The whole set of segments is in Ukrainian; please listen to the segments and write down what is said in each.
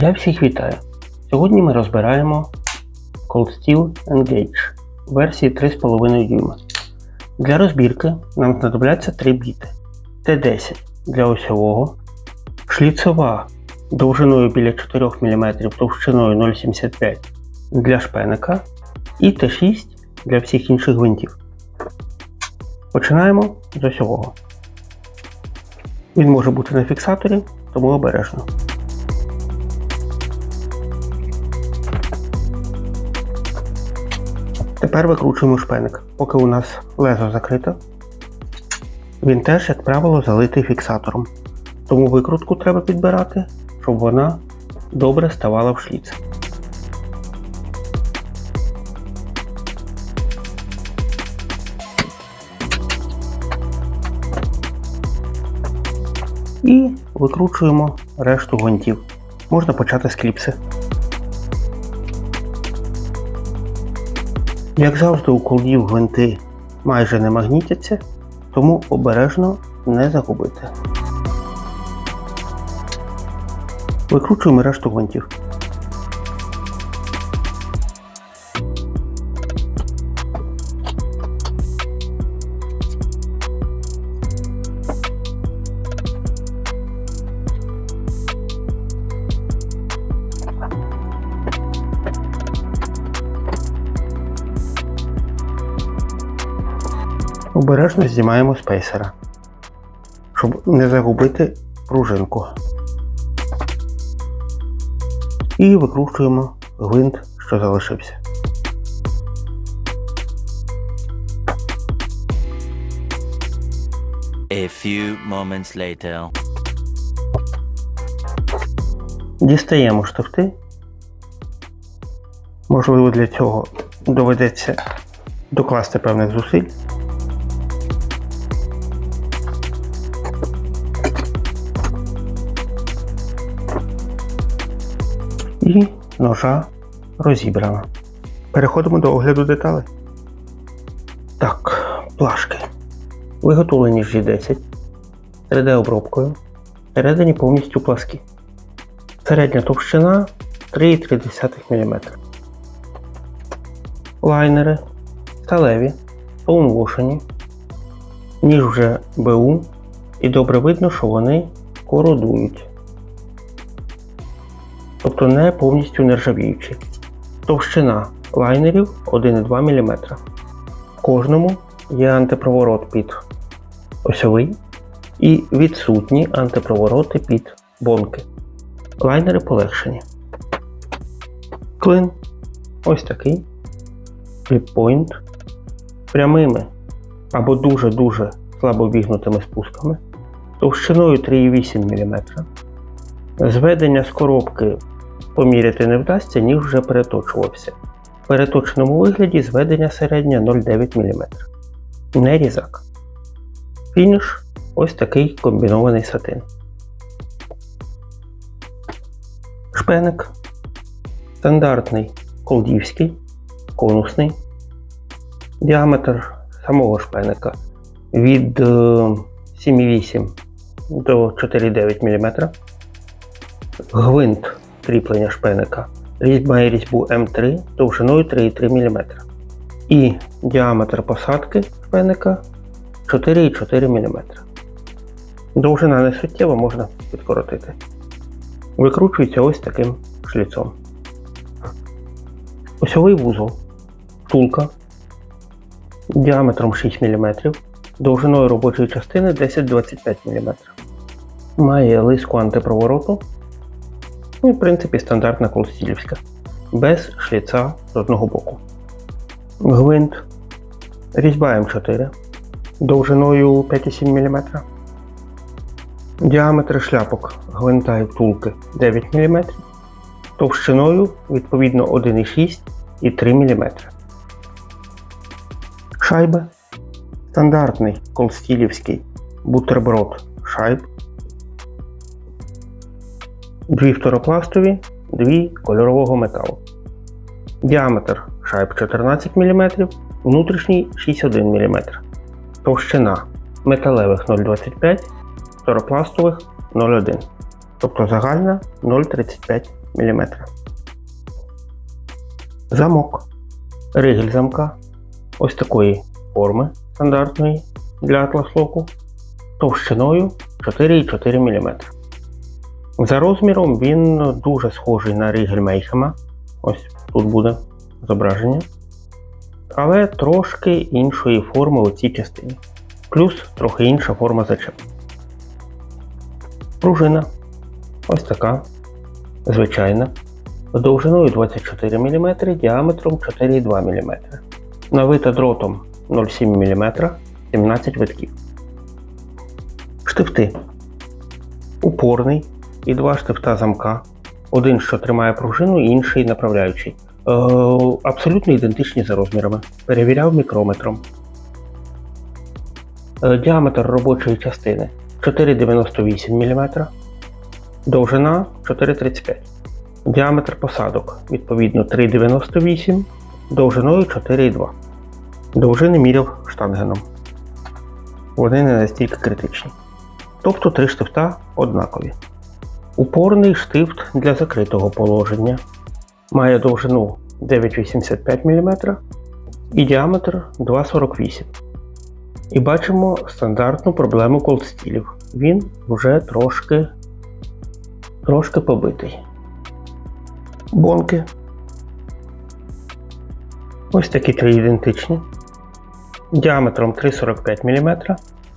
Я всіх вітаю! Сьогодні ми розбираємо Cold Steel Engage версії 3,5 дюйма. Для розбірки нам знадобляться 3 біти. Т10 для осьового, шліцова довжиною біля 4 мм товщиною 0,75 для шпеника і Т6 для всіх інших гвинтів. Починаємо з осьового. Він може бути на фіксаторі, тому обережно. Тепер викручуємо шпеник. Поки у нас лезо закрите, він теж, як правило, залитий фіксатором. Тому викрутку треба підбирати, щоб вона добре ставала в шліц. І викручуємо решту гвинтів. Можна почати з кліпси. Як завжди, у колдів гвинти майже не магнітяться, тому обережно не загубити. Викручуємо решту гвинтів. Обережно знімаємо спейсера, щоб не загубити пружинку. І викручуємо гвинт, що залишився. A few moments later. Дістаємо штифти. Можливо, для цього доведеться докласти певних зусиль. І ножа розібрана. Переходимо до огляду деталей. Так, плашки. Виготовлені з G10 3D-обробкою. Всередині повністю пласкі. Середня товщина 3,3 мм. Лайнери сталеві, стоунвошені, ніж вже БУ, і добре видно, що вони кородують. Тобто не повністю нержавіючі. Товщина лайнерів 1,2 мм. В кожному є антипроворот під осьовий і відсутні антипровороти під бонки. Лайнери полегшені. Клин ось такий. Фліппойнт прямими або дуже-дуже слабо вігнутими спусками товщиною 3,8 мм. Зведення з коробки поміряти не вдасться, ніж вже переточувався. В переточеному вигляді зведення середнє 0,9 мм. Не різак. Фініш ось такий комбінований сатин. Шпеник. Стандартний колдівський, конусний. Діаметр самого шпеника від е, 7,8 до 4,9 мм. Гвинт кріплення шпеника різьба має різьбу М3 довжиною 3,3 мм. І діаметр посадки шпеника 4,4 мм. Довжина не суттєва можна підкоротити. Викручується ось таким шліцом. Осьовий вузол, втулка діаметром 6 мм, довжиною робочої частини 10-25 мм. Має лиску антипровороту. Ну, в принципі, стандартна колстілівська, без шліца з одного боку. Гвинт, різьба М4 довжиною 5,7 мм. Діаметр шляпок гвинта і втулки 9 мм, товщиною відповідно 1,6 і 3 мм. Шайби. Стандартний колстілівський бутерброд шайб. Дві фторопластові, дві кольорового металу. Діаметр шайб 14 мм, внутрішній 6,1 мм. Товщина металевих 0,25 фторопластових 0,1. Тобто загальна 0,35 мм. Замок. Ригель замка ось такої форми стандартної для Lock товщиною 4,4 мм. За розміром він дуже схожий на ригель Мейхема. Ось тут буде зображення. Але трошки іншої форми у цій частині. Плюс трохи інша форма зачепу. Пружина ось така. Звичайна. Довжиною 24 мм, діаметром 4,2 мм. Навита дротом 0,7 мм, 17 витків. Штифти. Упорний і два штифта замка. Один, що тримає пружину, інший направляючий. Е, абсолютно ідентичні за розмірами. Перевіряв мікрометром. Е, діаметр робочої частини 4,98 мм. Довжина 4,35 Діаметр посадок відповідно 3,98 довжиною 4,2. Довжини міряв штангеном. Вони не настільки критичні. Тобто три штифта однакові. Упорний штифт для закритого положення має довжину 9,85 мм і діаметр 2,48 І бачимо стандартну проблему колдстілів. Він вже трошки, трошки побитий. Бонки. Ось такі три ідентичні. Діаметром 3,45 мм,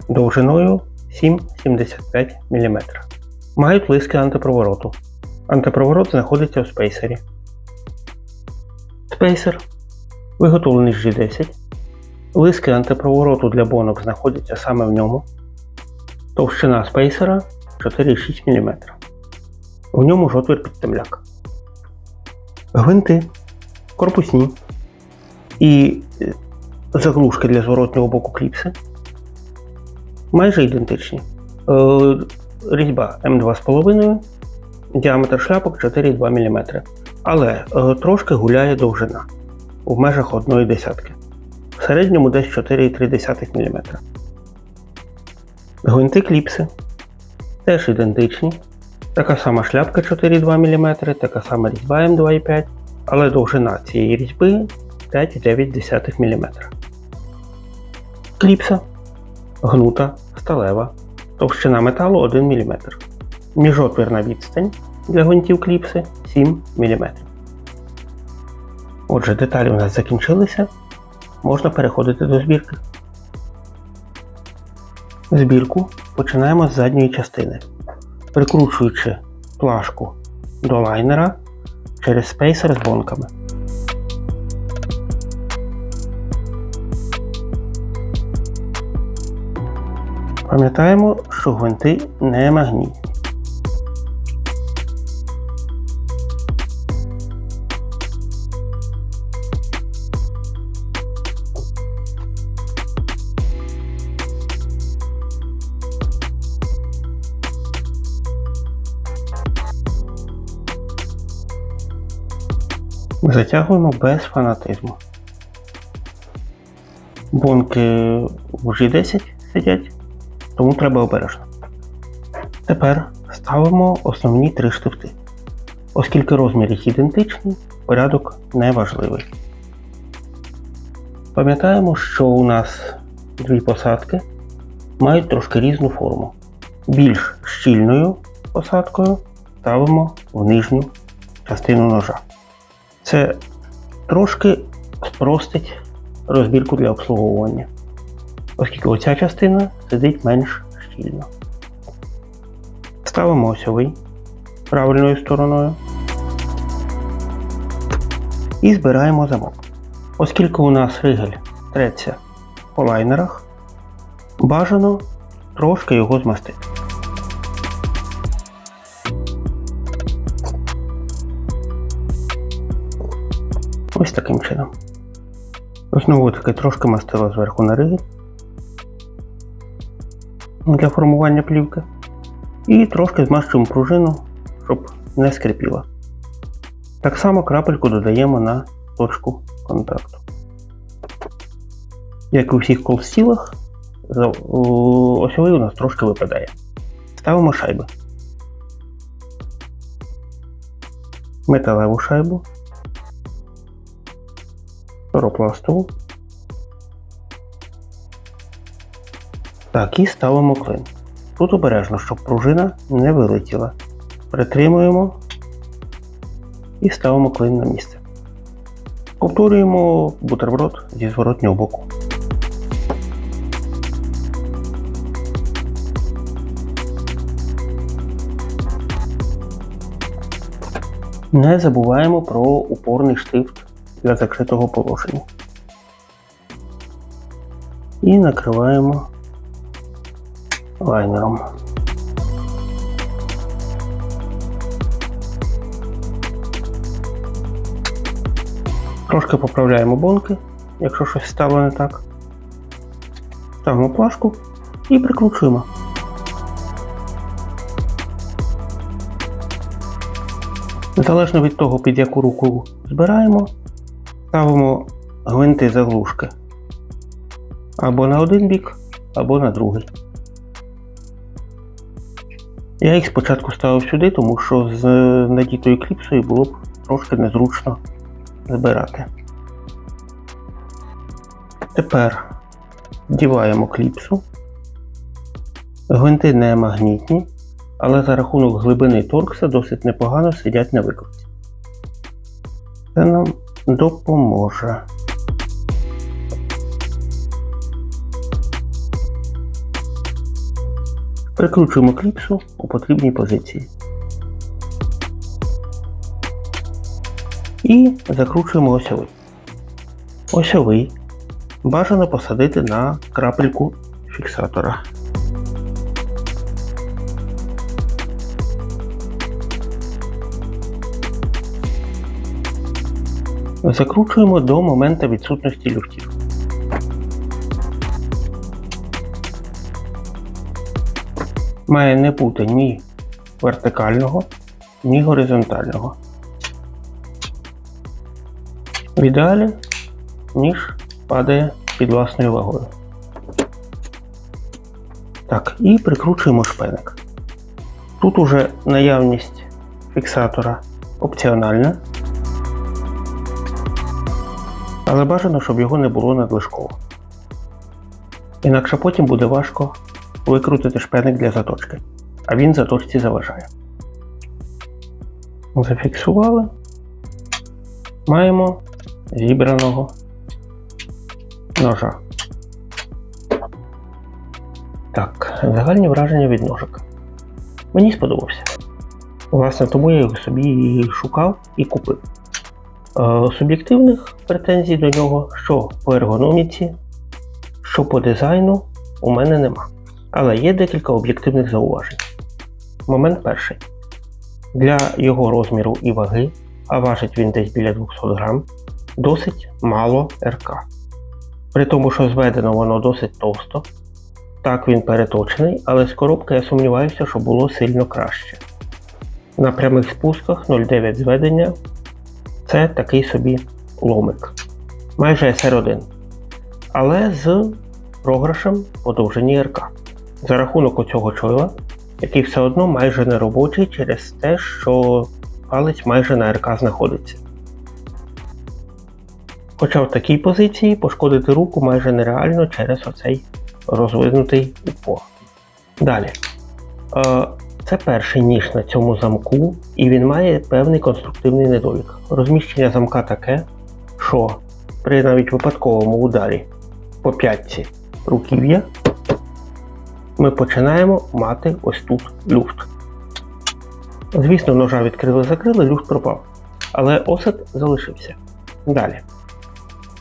довжиною 7,75 мм. Мають лиски антипровороту. Антипроворот знаходиться у спейсері. Спейсер виготовлений з G10. Лиски антипровороту для бонок знаходяться саме в ньому. Товщина спейсера 4,6 мм. В ньому ж отвір під темляк. Гвинти корпусні і е, заглушки для зворотнього боку кліпси майже ідентичні. Різьба М2,5, діаметр шляпок 4,2 мм. Але е, трошки гуляє довжина в межах одної десятки. В середньому десь 4,3 мм. Гвинти кліпси теж ідентичні. Така сама шляпка 4,2 мм, така сама різьба М2,5, але довжина цієї різьби 5,9 мм. Кліпса гнута, сталева, товщина металу 1 мм. Міжотвірна відстань для гвинтів кліпси 7 мм. Отже, деталі у нас закінчилися. Можна переходити до збірки. Збірку починаємо з задньої частини, прикручуючи плашку до лайнера через спейсер з бонками. Пам'ятаємо, що гвинти не магнітні. Затягуємо без фанатизму. Бонки в G10 сидять, тому треба обережно. Тепер ставимо основні три штифти. Оскільки розмір їх ідентичний, порядок не важливий. Пам'ятаємо, що у нас дві посадки мають трошки різну форму. Більш щільною посадкою ставимо в нижню частину ножа. Це трошки спростить розбірку для обслуговування, оскільки оця частина сидить менш щільно. Ставимо осьовий правильною стороною і збираємо замок. Оскільки у нас ригель треться по лайнерах, бажано трошки його змастити. Ось таким чином. Знову таки трошки мастила зверху на ригель для формування плівки. І трошки змащуємо пружину, щоб не скрипіла. Так само крапельку додаємо на точку контакту. Як і у всіх колстілах, осьовий у нас трошки випадає. Ставимо шайби. металеву шайбу, поропластову. Так, і ставимо клин. Тут обережно, щоб пружина не вилетіла. Притримуємо і ставимо клин на місце. Повторюємо бутерброд зі зворотнього боку. Не забуваємо про упорний штифт для закритого положення. І накриваємо лайнером. Трошки поправляємо бонки, якщо щось стало не так. Ставимо плашку і прикручуємо. Залежно від того, під яку руку збираємо, ставимо гвинти заглушки або на один бік, або на другий. Я їх спочатку ставив сюди, тому що з надітою кліпсою було б трошки незручно збирати. Тепер вдіваємо кліпсу. Гвинти не магнітні, але за рахунок глибини торкса досить непогано сидять на викрутці. Це нам допоможе. Прикручуємо кліпсу у потрібній позиції. І закручуємо осьовий. Осьовий бажано посадити на крапельку фіксатора. Закручуємо до моменту відсутності люфтів. Має не бути ні вертикального, ні горизонтального. В ідеалі ніж падає під власною вагою. Так, і прикручуємо шпеник. Тут уже наявність фіксатора опціональна, але бажано, щоб його не було надлишково. Інакше потім буде важко викрутити шпеник для заточки, а він заточці заважає. Зафіксували. Маємо зібраного ножа. Так, загальні враження від ножика. Мені сподобався. Власне, тому я його собі шукав і купив. Е, суб'єктивних претензій до нього, що по ергономіці, що по дизайну, у мене нема. Але є декілька об'єктивних зауважень. Момент перший. Для його розміру і ваги, а важить він десь біля 200 грам, досить мало РК. При тому, що зведено воно досить товсто. Так він переточений, але з коробки я сумніваюся, що було сильно краще. На прямих спусках 0,9 зведення це такий собі ломик. Майже SR1. Але з програшем по довжині РК. За рахунок оцього чойла, який все одно майже не робочий через те, що палець майже на РК знаходиться. Хоча в такій позиції пошкодити руку майже нереально через оцей розвинутий упор. Далі. Е, Це перший ніж на цьому замку, і він має певний конструктивний недолік. Розміщення замка таке, що при навіть випадковому ударі по п'ятці руків'я ми починаємо мати ось тут люфт. Звісно, ножа відкрили-закрили, люфт пропав. Але осад залишився. Далі.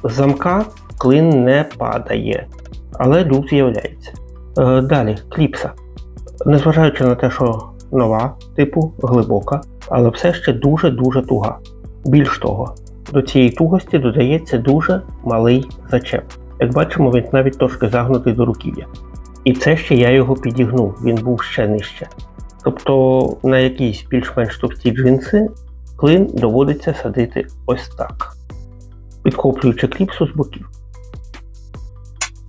З замка клин не падає, але люфт з'являється. Е, далі, кліпса. Незважаючи на те, що нова, типу глибока, але все ще дуже-дуже туга. Більш того, до цієї тугості додається дуже малий зачеп. Як бачимо, він навіть трошки загнутий до руків'я. І це ще я його підігнув, він був ще нижче. Тобто на якісь більш-менш товсті джинси клин доводиться садити ось так, підхоплюючи кліпсу з боків.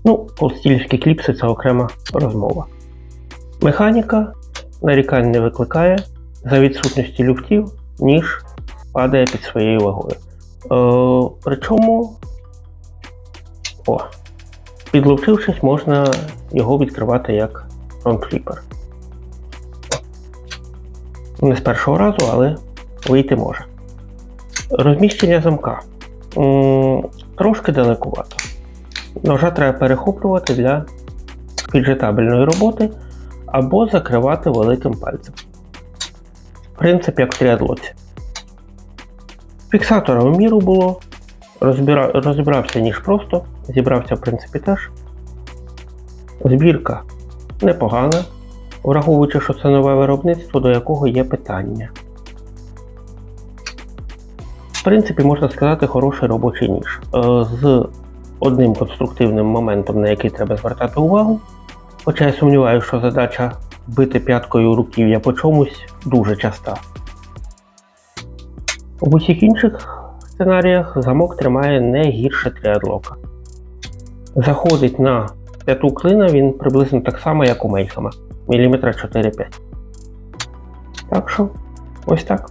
Ну, полстільські кліпси це окрема розмова. Механіка нарікань не викликає. За відсутності люфтів ніж падає під своєю вагою. Е, причому, о, підловчившись, можна його відкривати як фронтфліпер. Не з першого разу, але вийти може. Розміщення замка. М, Трошки далекувато. Ножа треба перехоплювати для піджетабельної роботи або закривати великим пальцем. Принцип як в тріадлоці. Фіксатора в міру було, розбира... розібрався ніж просто, зібрався в принципі теж. Збірка непогана, враховуючи, що це нове виробництво, до якого є питання. В принципі, можна сказати, хороший робочий ніж. Е, З одним конструктивним моментом, на який треба звертати увагу. Хоча я сумніваюся, що задача бити п'яткою руків'я по чомусь дуже часта. В усіх інших сценаріях замок тримає не гірше тріадлока. Заходить на п'яту клина він приблизно так само, як у Мейхема, міліметра 4-5. Так що, ось так.